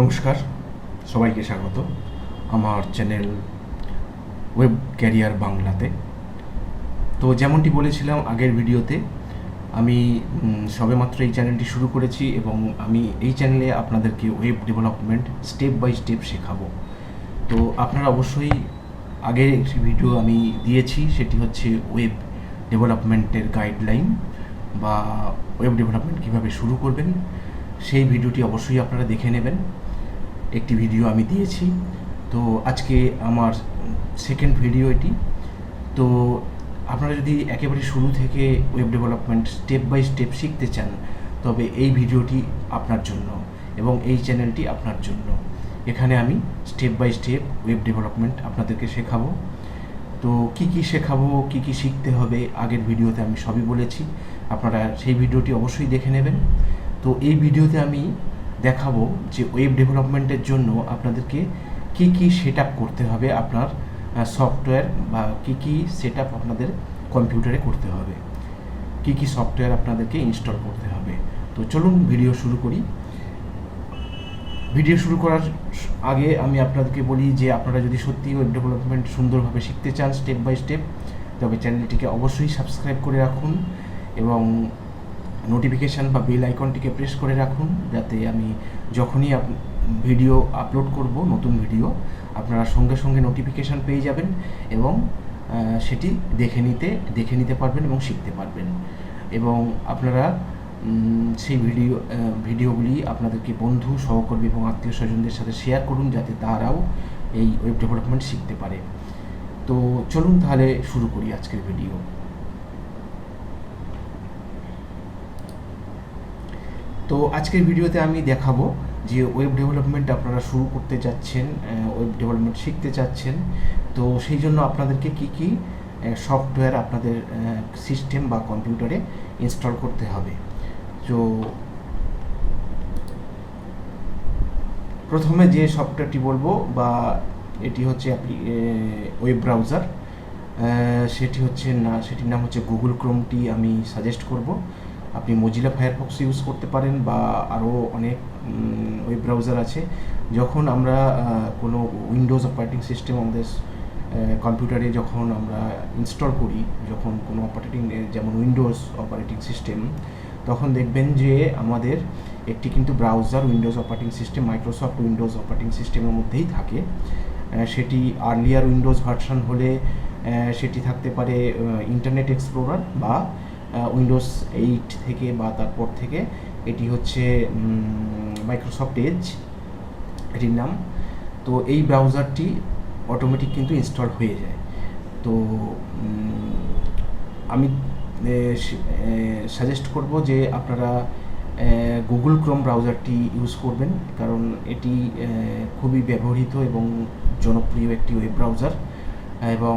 নমস্কার, সবাইকে স্বাগত আমার চ্যানেল ওয়েব ক্যারিয়ার বাংলাতে। তো যেমনটি বলেছিলাম আগের ভিডিওতে, আমি সবেমাত্র এই চ্যানেলটি শুরু করেছি এবং আমি এই চ্যানেলে আপনাদেরকে web development step by step শেখাবো। তো আপনারা অবশ্যই আগের একটি ভিডিও আমি দিয়েছি, সেটি হচ্ছে ওয়েব ডেভেলপমেন্টের গাইডলাইন বা ওয়েব ডেভেলপমেন্ট কীভাবে শুরু করবেন, সেই ভিডিওটি অবশ্যই আপনারা দেখে নেবেন। একটি ভিডিও আমি দিয়েছি। তো আজকে আমার সেকেন্ড ভিডিও এটি। তো আপনারা যদি একেবারে শুরু থেকে web development step by step শিখতে চান, তবে এই ভিডিওটি আপনার জন্য এবং এই চ্যানেলটি আপনার জন্য। এখানে আমি step by step web development আপনাদেরকে শেখাবো। তো কি কি শেখাবো, কি কি শিখতে হবে, আগের ভিডিওতে আমি সবই বলেছি। আপনারা সেই ভিডিওটি অবশ্যই দেখে নেবেন। তো এই ভিডিওতে আমি দেখাবো যে ওয়েব ডেভেলপমেন্টের জন্য আপনাদেরকে কি কি সেট করতে হবে আপনার সফটওয়্যার বা কি কি সেট আপনাদের কম্পিউটারে করতে হবে। কি কি সফটওয়্যার আপনাদেরকে ইনস্টল করতে হবে। তো চলুন ভিডিও শুরু করি। ভিডিও শুরু করার আগে আমি আপনাদেরকে বলি যে আপনারা যদি সত্যি ওয়েব ডেভেলপমেন্ট সুন্দরভাবে শিখতে চান স্টেপ বাই স্টেপ তবে চ্যানেলটিকে অবশ্যই সাবস্ক্রাইব করে রাখুন এবং নোটিফিকেশান বা বেল আইকনটিকে প্রেস করে রাখুন, যাতে আমি যখনই ভিডিও আপলোড করব, নতুন ভিডিও আপনারা সঙ্গে সঙ্গে নোটিফিকেশান পেয়ে যাবেন এবং সেটি দেখে নিতে দেখে নিতে পারবেন এবং শিখতে পারবেন। এবং আপনারা সেই ভিডিও ভিডিওগুলি আপনাদেরকে বন্ধু, সহকর্মী এবং আত্মীয় স্বজনদের সাথে শেয়ার করুন, যাতে তারাও এই ওয়েব ডেভেলপমেন্ট শিখতে পারে। তো চলুন তাহলে শুরু করি আজকের ভিডিও তো আজকের ভিডিওতে আমি দেখাবো যে ওয়েব ডেভেলপমেন্ট আপনারা শুরু করতে যাচ্ছেন ওয়েব ডেভেলপমেন্ট শিখতে চাচ্ছেন। তো সেই জন্য আপনাদেরকে কি কি সফটওয়্যার আপনাদের সিস্টেম বা কম্পিউটারে ইনস্টল করতে হবে। তো প্রথমে যে সফটওয়্যারটি বলব বা এটি হচ্ছে ওয়েব ব্রাউজার সেটি হচ্ছে না, সেটির নাম হচ্ছে গুগল ক্রোমটি আমি সাজেস্ট করব। আপনি মজিলা ফায়ারফক্স ইউজ করতে পারেন বা আরও অনেক ওয়েব ব্রাউজার আছে। যখন আমরা কোনো উইন্ডোজ অপারেটিং সিস্টেম আমাদের কম্পিউটারে যখন আমরা ইনস্টল করি, যখন কোনো অপারেটিং যেমন উইন্ডোজ অপারেটিং সিস্টেম তখন দেখবেন যে আমাদের একটি কিন্তু browser Windows operating system Microsoft Windows operating সিস্টেমের মধ্যেই থাকে। সেটি আর্লিয়ার উইন্ডোজ ভার্সন হলে সেটি থাকতে পারে ইন্টারনেট এক্সপ্লোরার বা উইন্ডোজ এইট থেকে বা তারপর থেকে এটি হচ্ছে মাইক্রোসফট এজ এটির নাম। তো এই ব্রাউজারটি অটোমেটিক কিন্তু ইনস্টল হয়ে যায়। তো আমি সাজেস্ট করব যে আপনারা গুগল ক্রোম ব্রাউজারটি ইউজ করবেন। কারণ এটি খুবই ব্যবহৃত এবং জনপ্রিয় একটি ওয়েব ব্রাউজার এবং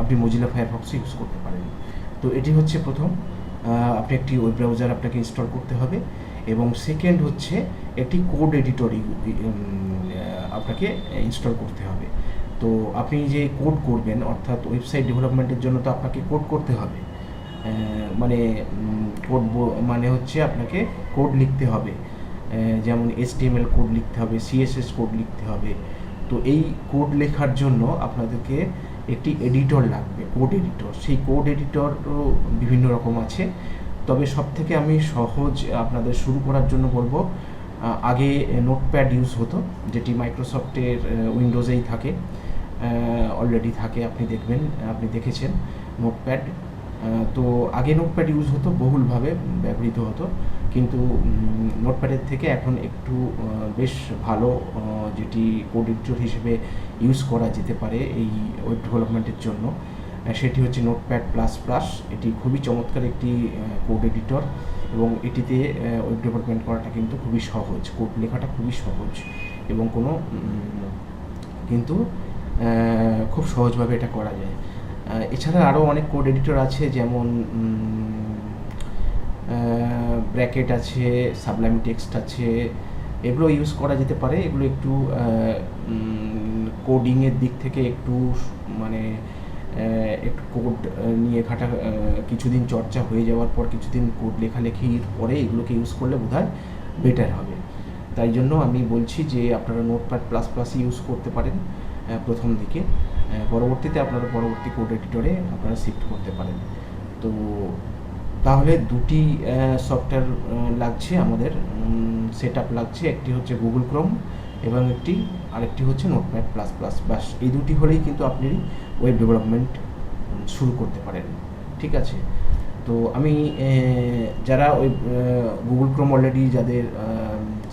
আপনি মজিলা ফায়ারফক্স ইউজ করতে পারেন। তো এটি হচ্ছে প্রথম আপনি একটি ওয়েব ব্রাউজার আপনাকে ইনস্টল করতে হবে এবং সেকেন্ড হচ্ছে একটি কোড এডিটর আপনাকে ইনস্টল করতে হবে। তো আপনি যে কোড করবেন, অর্থাৎ ওয়েবসাইট ডেভেলপমেন্টের জন্য তো আপনাকে কোড করতে হবে। মানে কোড মানে হচ্ছে আপনাকে কোড লিখতে হবে। যেমন এসটিএমএল কোড লিখতে হবে সিএসএস কোড লিখতে হবে। তো এই কোড লেখার জন্য আপনাদেরকে একটি এডিটর লাগবে কোড এডিটর সেই কোড এডিটরও বিভিন্ন রকম আছে। তবে সব থেকে আমি সহজ আপনাদের শুরু করার জন্য বলব আগে নোটপ্যাড ইউজ হতো, যেটি মাইক্রোসফটের উইন্ডোজেই থাকে। অলরেডি থাকে, আপনি দেখবেন, আপনি দেখেছেন নোটপ্যাড তো আগে নোটপ্যাড ইউজ হতো, বহুলভাবে ব্যবহৃত হতো। কিন্তু নোটপ্যাডের থেকে এখন একটু বেশ ভালো যেটি কোড এডিটর হিসেবে ইউজ করা যেতে পারে এই ওয়েব ডেভেলপমেন্টের জন্য। সেটি হচ্ছে নোটপ্যাড প্লাস প্লাস এটি খুবই চমৎকার একটি কোড এডিটর এবং এটিতে ওয়েব ডেভেলপমেন্ট করাটা কিন্তু খুবই সহজ কোড লেখাটা খুবই সহজ এবং কোনো কিন্তু খুব সহজভাবে এটা করা যায়। এছাড়া আরও অনেক কোড এডিটর আছে যেমন ব্র্যাকেট আছে সাবলাইম টেক্সট আছে, এগুলো ইউজ করা যেতে পারে। এগুলো একটু কোডিংয়ের দিক থেকে একটু মানে একটু কোড নিয়ে ঘাটা কিছুদিন চর্চা হয়ে যাওয়ার পর কিছুদিন কোড লেখালেখির পরে এগুলোকে ইউজ করলে বোধহয় বেটার হবে। তাই জন্য আমি বলছি যে, আপনারা নোটপ্যাড প্লাস প্লাস ইউজ করতে পারেন প্রথম দিকে। পরবর্তীতে আপনারা পরবর্তী কোড এডিটরে আপনারা শিফট করতে পারেন। তো তাহলে দুটি সফটওয়্যার লাগছে আমাদের সেট লাগছে। একটি হচ্ছে গুগল ক্রোম এবং একটি, আরেকটি হচ্ছে নোটপ্যাড প্লাস প্লাস বাস এই দুটি হলেই কিন্তু আপনি ওয়েব ডেভেলপমেন্ট শুরু করতে পারেন। ঠিক আছে? তো আমি যারা ওই গুগল ক্রোম অলরেডি যাদের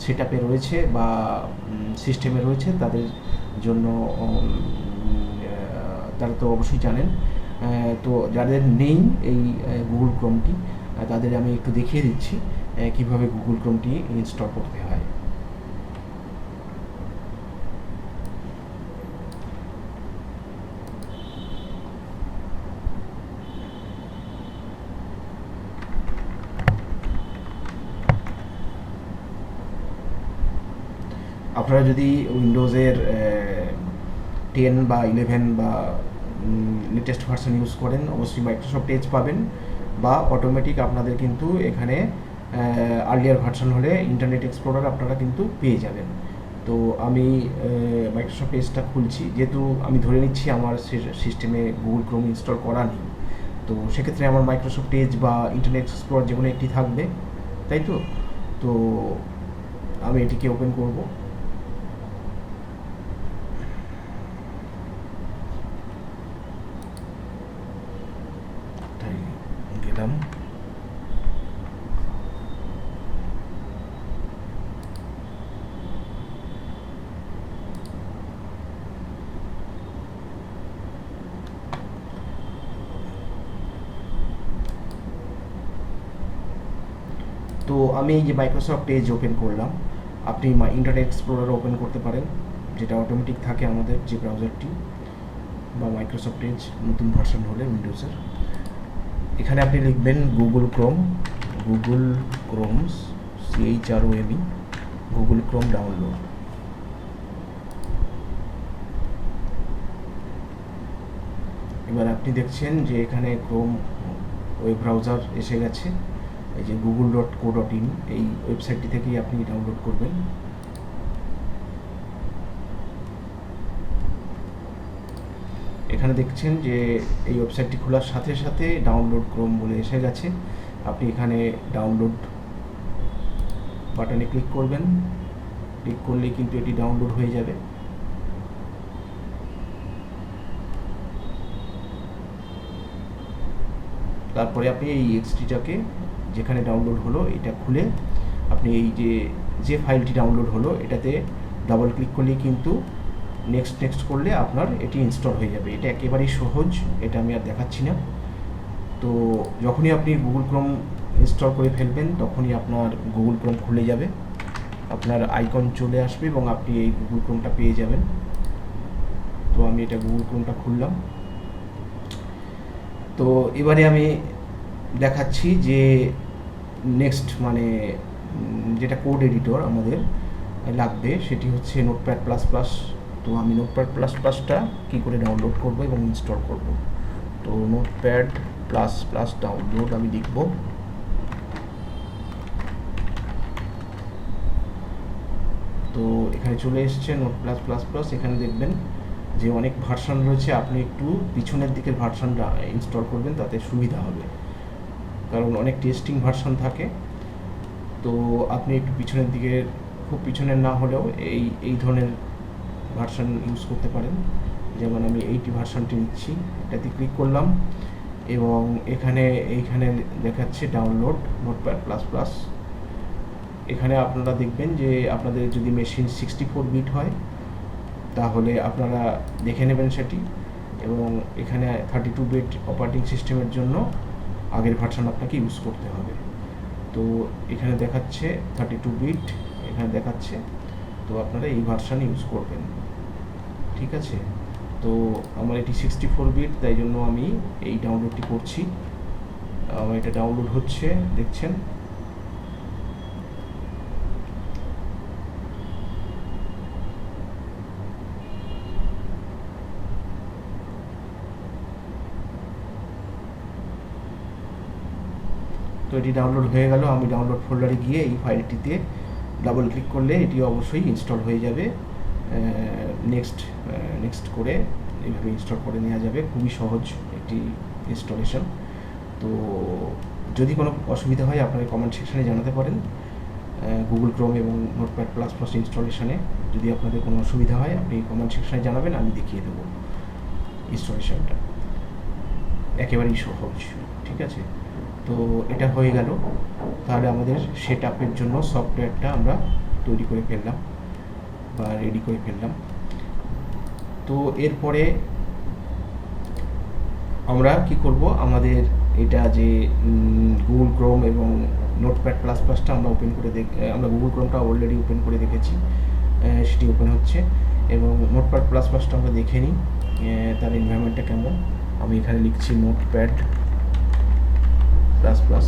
সেট রয়েছে বা সিস্টেমে রয়েছে, তাদের জন্য তারা তো অবশ্যই জানেন। তো যাদের নেই এই গুগল ক্রোমটি তাদের আমি একটু দেখিয়ে দিচ্ছি কীভাবে গুগল ক্রোমটি ইনস্টল করতে হয়। আপনারা যদি উইন্ডোজের টেন বা ইলেভেন বা লেটেস্ট ভার্সন ইউজ করেন, অবশ্যই মাইক্রোসফট এজ পাবেন বা অটোমেটিক আপনাদের কিন্তু এখানে আর্লিয়ার ভার্সন হলে ইন্টারনেট এক্সপ্লোরার আপনারা কিন্তু পেয়ে যাবেন। তো আমি মাইক্রোসফট এজটা খুলছি। যেহেতু আমি ধরে নিচ্ছি আমার সিস্টেমে গুগল ক্রোম ইনস্টল করা নেই। তো সেক্ষেত্রে আমার মাইক্রোসফট এজ বা ইন্টারনেট এক্সপ্লোরার যে কোনো একটি থাকবে, তাই তো? তো আমি এটিকে ওপেন করব তাই গেলাম তো আমি এই যে মাইক্রোসফট এজ ওপেন করলাম। আপনি ইন্টারনেট এক্সপ্লোরার ওপেন করতে পারেন, যেটা অটোমেটিক থাকে আমাদের যে ব্রাউজারটি বা মাইক্রোসফট এজ নতুন ভার্সন হলে উইন্ডোজের এখানে আপনি লিখবেন Google Chrome Google Chrome's C H R O M E Google Chrome download এবার আপনি দেখছেন যে এখানে ক্রোম ওয়েব ব্রাউজার এসে গেছে, এই যে Google dot co dot in এই ওয়েবসাইটটি থেকেই আপনি ডাউনলোড করবেন। এখানে দেখছেন যে এই ওয়েবসাইটটি খোলার সাথে সাথে ডাউনলোড ক্রোম বলে এসে গেছে। আপনি এখানে ডাউনলোড বাটনে ক্লিক করবেন। ক্লিক করলেই কিন্তু এটি ডাউনলোড হয়ে যাবে। তারপরে আপনি এই এক্সটিটাকে যেখানে ডাউনলোড হলো এটা খুলে আপনি এই যে যে ফাইলটি ডাউনলোড হলো এটাতে ডাবল ক্লিক করলেই কিন্তু নেক্সট নেক্সট করলে আপনার এটি ইনস্টল হয়ে যাবে। এটা একেবারেই সহজ, এটা আমি আর দেখাচ্ছি না। তো যখনই আপনি গুগল ক্রোম ইনস্টল করে ফেলবেন, তখনই আপনার গুগল ক্রোম খুলে যাবে। আপনার আইকন চলে আসবে এবং আপনি এই গুগল ক্রোমটা পেয়ে যাবেন। তো আমি এটা গুগল ক্রোমটা খুললাম। তো এবারে আমি দেখাচ্ছি যে নেক্সট মানে যেটা কোড এডিটর আমাদের লাগবে, সেটি হচ্ছে নোটপ্যাড প্লাস প্লাস তো আমি নোটপ্যাড প্লাস প্লাসটা কী করে ডাউনলোড করব এবং ইনস্টল করব? তো নোটপ্যাড প্লাস প্লাস ডাউনলোড আমি লিখব। তো এখানে চলে এসছে নোট প্লাস প্লাস প্লাস এখানে দেখবেন যে অনেক ভার্সন রয়েছে, আপনি একটু পিছনের দিকের ভার্সনটা ইনস্টল করবেন, তাতে সুবিধা হবে। কারণ অনেক টেস্টিং ভার্সন থাকে। তো আপনি একটু পিছনের দিকে খুব পিছনের না হলেও এই এই ধরনের ভার্সন ইউজ করতে পারেন। যেমন আমি এইটি ভার্সনটি নিচ্ছি, এটাতে ক্লিক করলাম এবং এখানে, এইখানে দেখাচ্ছে ডাউনলোড নোটপ্যাড প্লাস প্লাস এখানে আপনারা দেখবেন যে আপনাদের যদি মেশিন সিক্সটি ফোর বিট হয়, তাহলে আপনারা দেখে নেবেন সেটি এবং এখানে থার্টি টু বিট অপারেটিং সিস্টেমের জন্য আগের ভার্সন আপনাকে ইউজ করতে হবে। তো এখানে দেখাচ্ছে থার্টি টু বিট এখানে দেখাচ্ছে। তো আপনারা এই ভার্সন ইউজ করবেন। ঠিক আছে? তো আমার এটি সিক্সটি ফোর বিট তাই জন্য আমি এই ডাউনলোডটি করছি। আমার এটা ডাউনলোড হচ্ছে, দেখছেন? তো এটি ডাউনলোড হয়ে গেল, আমি ডাউনলোড ফোল্ডারে গিয়ে এই ফাইলটিতে ডাবল ক্লিক করলে এটি অবশ্যই ইনস্টল হয়ে যাবে। নেক্সট নেক্সট করে এইভাবে ইনস্টল করে নেওয়া যাবে। খুবই সহজ একটি ইনস্টলেশন তো যদি কোনো অসুবিধা হয়, আপনারা কমেন্ট সেকশনে জানাতে পারেন। গুগল ক্রোম এবং নোটপ্যাড প্লাস প্লাস ইনস্টলেশনে যদি আপনাদের কোনো অসুবিধা হয়, আপনি কমেন্ট সেকশানে জানাবেন, আমি দেখিয়ে দেবো ইনস্টলেশনটা একেবারেই সহজ, ঠিক আছে? তো এটা হয়ে গেল। তাহলে আমাদের সেট আপের জন্য সফটওয়্যারটা আমরা তৈরি করে ফেললাম। বা রেডি করে ফেললাম। তো এরপরে আমরা কি করব? আমাদের এটা যে গুগল ক্রোম এবং নোটপ্যাড প্লাস প্লাসটা আমরা ওপেন করে দেখ আমরা গুগল ক্রোমটা অলরেডি ওপেন করে দেখেছি। সেটি ওপেন হচ্ছে এবং নোটপ্যাড প্লাস প্লাসটা আমরা দেখে নিই তার এনভায়রনমেন্টটা কেমন। আমি এখানে লিখছি নোটপ্যাড প্লাস প্লাস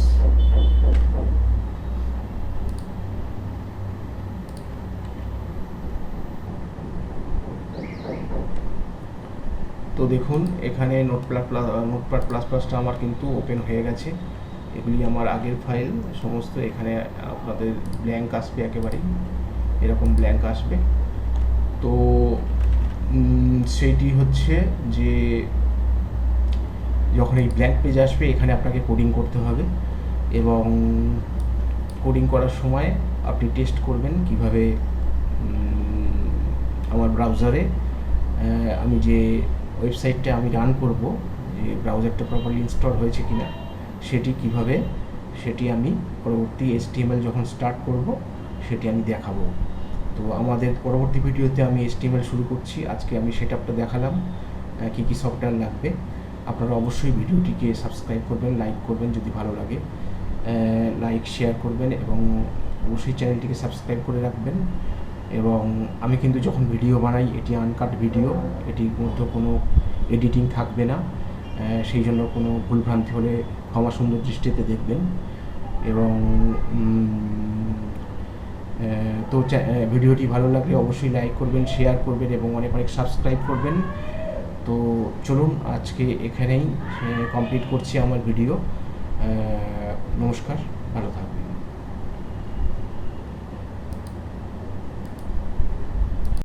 তো দেখুন, এখানে নোটপ্যাড প্লাস নোটপ্যাড প্লাস প্লাসটা আমার কিন্তু ওপেন হয়ে গেছে। এগুলি আমার আগের ফাইল সমস্ত এখানে আপনাদের ব্ল্যাঙ্ক আসবে একেবারেই, এরকম ব্ল্যাঙ্ক আসবে। তো সেইটি হচ্ছে যে, যখন এই ব্ল্যাঙ্ক পেজ আসবে, এখানে আপনাকে কোডিং করতে হবে এবং কোডিং করার সময় আপনি টেস্ট করবেন কীভাবে আমার ব্রাউজারে আমি যে ওয়েবসাইটটা আমি রান করব যে ব্রাউজারটা প্রপারলি ইনস্টল হয়েছে কিনা সেটি কীভাবে সেটি আমি পরবর্তী এসটিএমএল যখন স্টার্ট করব সেটি আমি দেখাবো। তো আমাদের পরবর্তী ভিডিওতে আমি এসটিএমএল শুরু করছি আজকে আমি সেটআপটা দেখালাম আহ, কী কী সফটওয়্যার লাগবে। আপনারা অবশ্যই ভিডিওটিকে সাবস্ক্রাইব করবেন লাইক করবেন যদি ভালো লাগে লাইক শেয়ার করবেন এবং অবশ্যই চ্যানেলটিকে সাবস্ক্রাইব করে রাখবেন। এবং আমি কিন্তু যখন ভিডিও বানাই, এটি আনকাট ভিডিও এটির মধ্যে কোনো এডিটিং থাকবে না। সেই জন্য কোনো ভুলভ্রান্তি হলে ক্ষমা সুন্দর দৃষ্টিতে দেখবেন। এবং তো ভিডিওটি ভালো লাগলে অবশ্যই লাইক করবেন শেয়ার করবেন এবং অনেক অনেক সাবস্ক্রাইব করবেন। তো চলুন, আজকে এখানেই কমপ্লিট করছি আমার ভিডিও নমস্কার, ভালো থাকবেন।